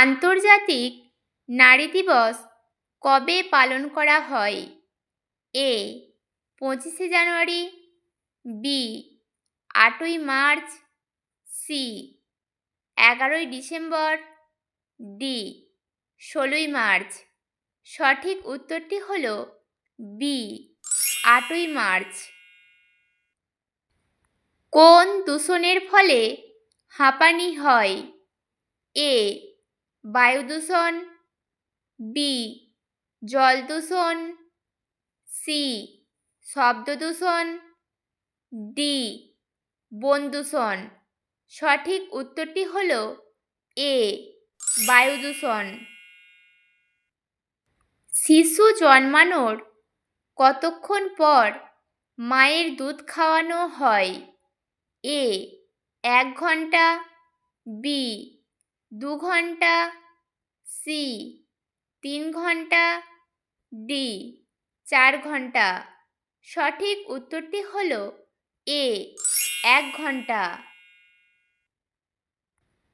আন্তর্জাতিক নারী দিবস কবে পালন করা হয়? এ, পঁচিশে জানুয়ারি, বি, আটই মার্চ, সি, এগারোই ডিসেম্বর, ডি, ষোলোই মার্চ। সঠিক উত্তরটি হল বি, আটই মার্চ। কোন দূষণের ফলে হাঁপানি হয়? এ বায়ু দূষণ বি জল দূষণ সি শব্দ দূষণ ডি বন দূষণ। সঠিক উত্তরটি হল এ বায়ু দূষণ। শিশু জন্মানোর কতক্ষণ পর মায়ের দুধ খাওয়ানো হয়? এ এক ঘণ্টা বি দু ঘণ্টা সি তিন ঘণ্টা ডি চার ঘণ্টা। সঠিক উত্তরটি হল এ এক ঘণ্টা।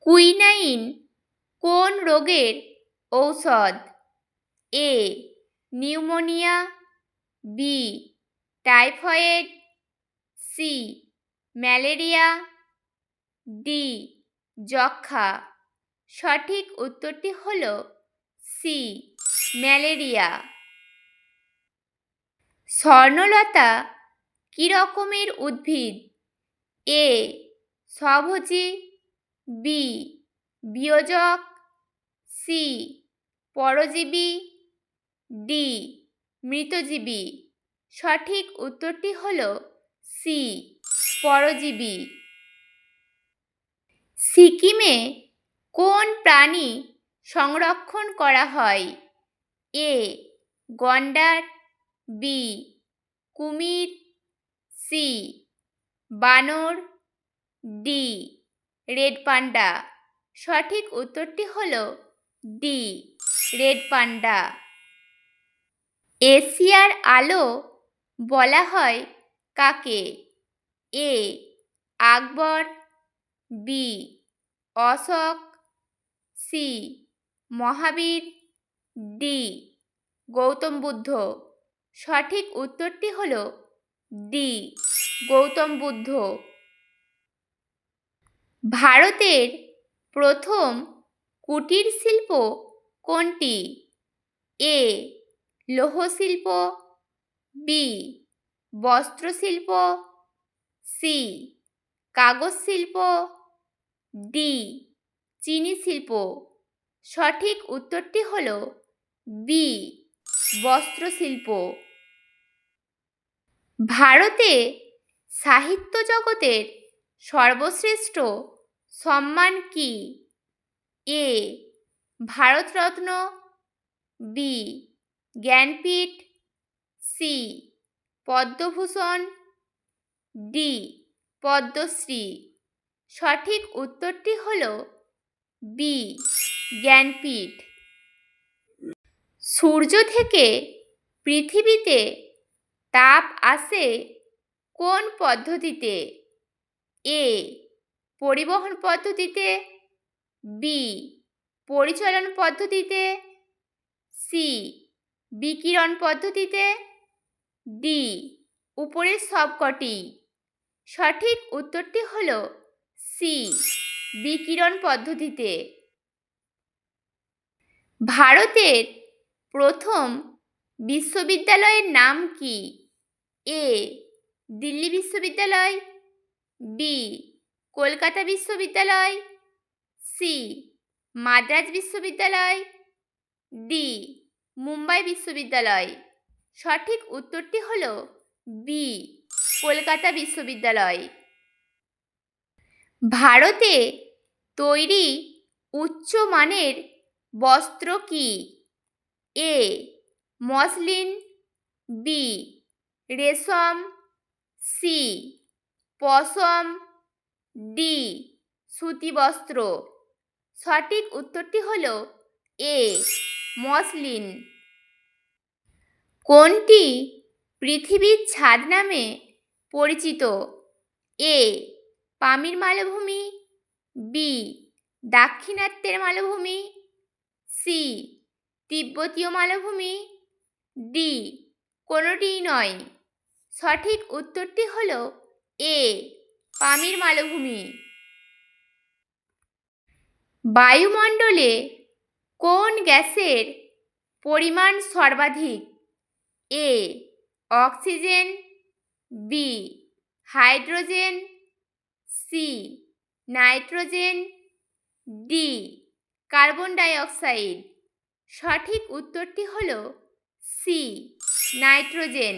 কুইনাইন কোন রোগের ঔষধ? A pneumonia. B typhoid. C malaria. D যক্ষা সঠিক উত্তরটি হল সি, ম্যালেরিয়া। স্বর্ণলতা কী রকমের উদ্ভিদ? এ, স্বভোজী, বি, বিয়োজক, সি, পরজীবী, ডি, মৃতজীবী। সঠিক উত্তরটি হল সি, পরজীবী। সিকিমে কোন প্রাণী সংরক্ষণ করা হয়? এ, গন্ডার, বি, কুমির, সি, বানর, ডি, রেড পান্ডা। সঠিক উত্তরটি হল ডি, রেড পান্ডা। এশিয়ার আলো বলা হয় কাকে? A, Akbar, B, Ashoka C, Mahavir. D, Gautam Buddha. সঠিক উত্তরটি হল ডি, গৌতম বুদ্ধ। ভারতের প্রথম কুটির শিল্প কোনটি? এ লৌহ শিল্প বি, বস্ত্রশিল্প। সি কাগজ শিল্প ডি চিনি শিল্প। সঠিক উত্তরটি হল বি, বস্ত্রশিল্প। ভারতে সাহিত্য জগতের সর্বশ্রেষ্ঠ সম্মান কি? A, Bharat Ratna. B, Jnanpith. C, Padma Bhushan. D, Padma Shri. সঠিক উত্তরটি হল বি, জ্ঞানপীঠ। সূর্য থেকে পৃথিবীতে তাপ আসে কোন পদ্ধতিতে? এ, পরিবহন পদ্ধতিতে। বি, পরিচালন পদ্ধতিতে। সি, বিকিরণ পদ্ধতিতে। ডি, উপরের সবকটি। সঠিক উত্তরটি হল সি। বিকিরণ পদ্ধতিতে। ভারতের প্রথম বিশ্ববিদ্যালয়ের নাম কি? এ, দিল্লি বিশ্ববিদ্যালয়, বি, কলকাতা বিশ্ববিদ্যালয়, সি, মাদ্রাজ বিশ্ববিদ্যালয়, ডি, মুম্বাই বিশ্ববিদ্যালয়। সঠিক উত্তরটি হল বি, কলকাতা বিশ্ববিদ্যালয়। ভারতে তৈরি উচ্চমানের বস্ত্র কি? এ, মসলিন, বি, রেশম, সি, পশম, ডি, সুতি বস্ত্র। সঠিক উত্তরটি হল এ, মসলিন। কোনটি পৃথিবীর ছাদ নামে পরিচিত? এ পামির মালভূমি, বি, দাক্ষিণাত্যের মালভূমি, সি, তিব্বতীয় মালভূমি, ডি, কোনোটিই নয়। সঠিক উত্তরটি হল এ, পামির মালভূমি। বায়ুমণ্ডলে কোন গ্যাসের পরিমাণ সর্বাধিক? A, oxygen, B, hydrogen C nitrogen D carbon dioxide সঠিক উত্তরটি হল সি নাইট্রোজেন